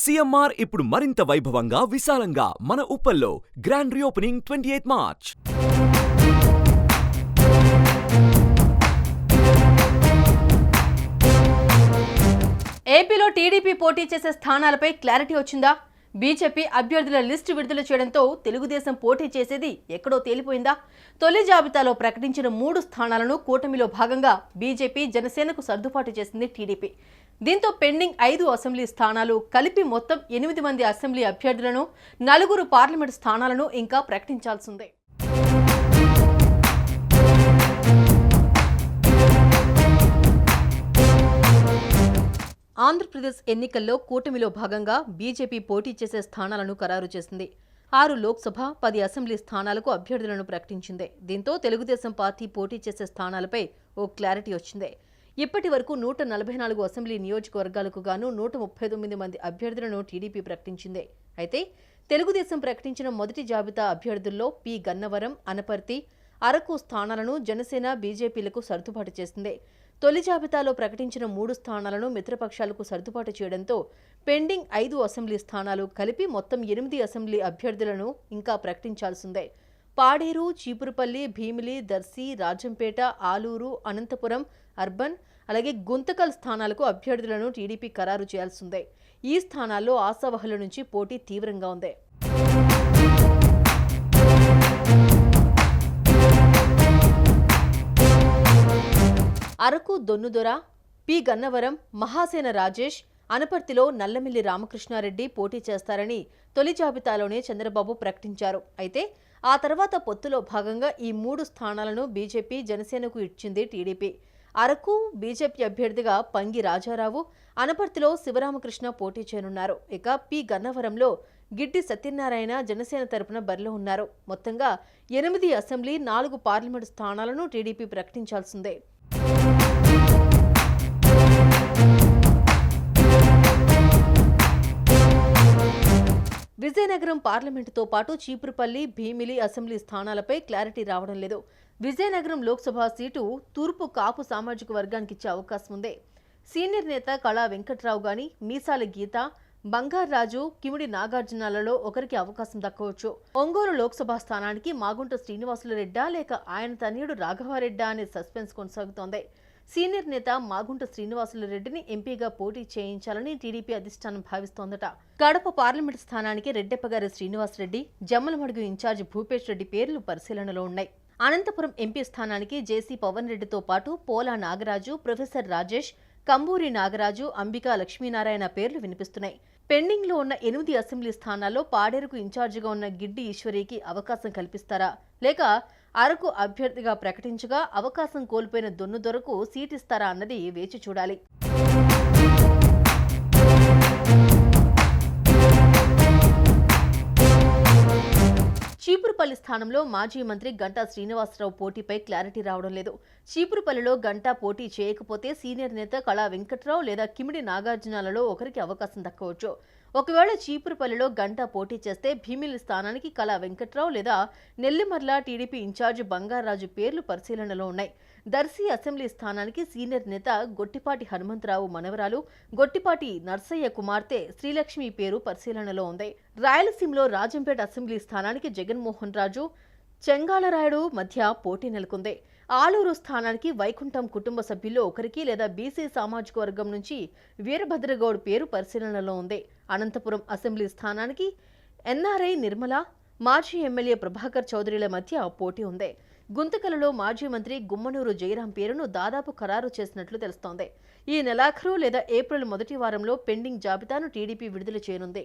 CMR ఇప్పుడు మరింత వైభవంగా విశాలంగా మన ఉప్పల్లో grand reopening twenty eighth March ఏపీలో టీడీపీ పోటీ చేసే స్థానాలపై క్లారిటీ వచ్చిందా? బీజేపీ అభ్యర్థుల లిస్టు విడుదల చేయడంతో తెలుగుదేశం పోటీ చేసేది ఎక్కడో తేలిపోయిందా? తొలి జాబితాలో ప్రకటించిన మూడు స్థానాలను కూటమిలో భాగంగా బీజేపీ జనసేనకు సర్దుబాటు చేసింది టీడీపీ. దీంతో పెండింగ్ ఐదు అసెంబ్లీ స్థానాలు కలిపి మొత్తం ఎనిమిది మంది అసెంబ్లీ అభ్యర్థులను నలుగురు పార్లమెంటు స్థానాలను ఇంకా ప్రకటించాల్సిందే. ఆంధ్రప్రదేశ్ ఎన్నికల్లో కూటమిలో భాగంగా బీజేపీ పోటీ చేసే స్థానాలను ఖరారు చేసింది. ఆరు లోక్సభ పది అసెంబ్లీ స్థానాలకు అభ్యర్థులను ప్రకటించింది. దీంతో తెలుగుదేశం పార్టీ పోటీ చేసే స్థానాలపై ఓ క్లారిటీ వచ్చింది. ఇప్పటి వరకు నూట నలభై నాలుగు అసెంబ్లీ నియోజకవర్గాలకు గాను నూట ముప్పై తొమ్మిది మంది అభ్యర్థులను టీడీపీ ప్రకటించింది. అయితే తెలుగుదేశం ప్రకటించిన మొదటి జాబితా అభ్యర్థుల్లో పి. గన్నవరం అనపర్తి అరకు స్థానాలను జనసేన బీజేపీలకు సర్దుబాటు చేసింది. తొలి జాబితాలో ప్రకటించిన మూడు స్థానాలను మిత్రపక్షాలకు సర్దుబాటు చేయడంతో పెండింగ్ ఐదు అసెంబ్లీ స్థానాలు కలిపి మొత్తం ఎనిమిది అసెంబ్లీ అభ్యర్థులను ఇంకా ప్రకటించాల్సిందే. పాడేరు చీపురుపల్లి భీమిలి దర్శి రాజంపేట ఆలూరు అనంతపురం అర్బన్ అలాగే గుంతకల్ స్థానాలకు అభ్యర్థులను టీడీపీ ఖరారు చేయాల్సిందే. ఈ స్థానాల్లో ఆశావహుల నుంచి పోటీ తీవ్రంగా ఉంది. అరకు దొన్నుదొర పి. గన్నవరం మహాసేన రాజేష్ అనపర్తిలో నల్లమిల్లి రామకృష్ణారెడ్డి పోటీ చేస్తారని తొలి జాబితాలోనే చంద్రబాబు ప్రకటించారు. అయితే ఆ తర్వాత పొత్తులో భాగంగా ఈ మూడు స్థానాలను బీజేపీ జనసేనకు ఇచ్చింది టీడీపీ. అరకు బీజేపీ అభ్యర్థిగా పంగి రాజారావు అనపర్తిలో శివరామకృష్ణ పోటీ చేయనున్నారు. ఇక పి గన్నవరంలో గిడ్డి సత్యనారాయణ జనసేన తరపున బరిలో ఉన్నారు. మొత్తంగా ఎనిమిది అసెంబ్లీ నాలుగు పార్లమెంటు స్థానాలను టీడీపీ ప్రకటించాల్సిందే. విజయనగరం పార్లమెంటుతో పాటు చీపురుపల్లి భీమిలి అసెంబ్లీ స్థానాలపై క్లారిటీ రావడం లేదు. విజయనగరం లోక్సభ సీటు తూర్పు కాపు సామాజిక వర్గానికి ఇచ్చే అవకాశం ఉంది. సీనియర్ నేత కళా వెంకట్రావు గాని మీసాల గీత బంగారాజు కిమిడి నాగార్జునాలలో ఒకరికి అవకాశం దక్కవచ్చు. ఒంగోలు లోక్సభ స్థానానికి మాగుంట శ్రీనివాసులు రెడ్డా లేక ఆయన తనయుడు రాఘవారెడ్డా అనే సస్పెన్స్ కొనసాగుతోంది. సీనియర్ నేత మాగుంట శ్రీనివాసులరెడ్డిని ఎంపీగా పోటీ చేయించాలని టీడీపీ అధిష్టానం భావిస్తోందట. కడప పార్లమెంటు స్థానానికి రెడ్డెప్పగారి శ్రీనివాసరెడ్డి జమ్మలమడుగు ఇన్ఛార్జ్ భూపేష్ రెడ్డి పేర్లు పరిశీలనలో ఉన్నాయి. అనంతపురం ఎంపీ స్థానానికి జేసీ పవన్ రెడ్డితో పాటు పోలా నాగరాజు ప్రొఫెసర్ రాజేష్ కంబూరి నాగరాజు అంబికా లక్ష్మీనారాయణ పేర్లు వినిపిస్తున్నాయి. పెండింగ్లో ఉన్న ఎనిమిది అసెంబ్లీ స్థానాల్లో పాడేరుకు ఇన్ఛార్జిగా ఉన్న గిడ్డి ఈశ్వరికి అవకాశం కల్పిస్తారా? లేక అరకు అభ్యర్థిగా ప్రకటించగా అవకాశం కోల్పోయిన దొన్నుదొరకు సీటిస్తారా అన్నది వేచి చూడాలి. చీపురుపల్లి స్థానంలో మాజీ మంత్రి గంటా శ్రీనివాసరావు పోటీపై క్లారిటీ రావడం లేదు. చీపురుపల్లిలో గంటా పోటీ చేయకపోతే సీనియర్ నేత కళా వెంకట్రావు లేదా కిమిడి నాగార్జునాలలో ఒకరికి అవకాశం దక్కవచ్చు. ఒకవేళ చీపురుపల్లిలో గంటా పోటీ చేస్తే భీమిలి స్థానానికి కళా వెంకట్రావు లేదా నెల్లిమర్ల టీడీపీ ఇన్ఛార్జ్ బంగారాజు పేర్లు పరిశీలనలో ఉన్నాయి. దర్శి అసెంబ్లీ స్థానానికి సీనియర్ నేత గొట్టిపాటి హనుమంతరావు మనవరాలు గొట్టిపాటి నర్సయ్య కుమార్తె శ్రీలక్ష్మి పేరు పరిశీలనలో ఉంది. రాయలసీమలో రాజంపేట అసెంబ్లీ స్థానానికి జగన్మోహన్ రాజు చెంగాళరాయుడు మధ్య పోటీ నెలకొంది. ఆలూరు స్థానానికి వైకుంఠం కుటుంబ సభ్యుల్లో ఒకరికి లేదా బీసీ సామాజిక వర్గం నుంచి వీరభద్రగౌడ్ పేరు పరిశీలనలో ఉంది. అనంతపురం అసెంబ్లీ స్థానానికి ఎన్ఆర్ఐ నిర్మల మాజీ ఎమ్మెల్యే ప్రభాకర్ చౌదరిల మధ్య పోటీ ఉంది. గుంతకలలో మాజీ మంత్రి గుమ్మనూరు జయరాం పేరును దాదాపు ఖరారు చేసినట్లు తెలుస్తోంది. ఈ నెలాఖరు లేదా ఏప్రిల్ మొదటి వారంలో పెండింగ్ జాబితాను టీడీపీ విడుదల చేయనుంది.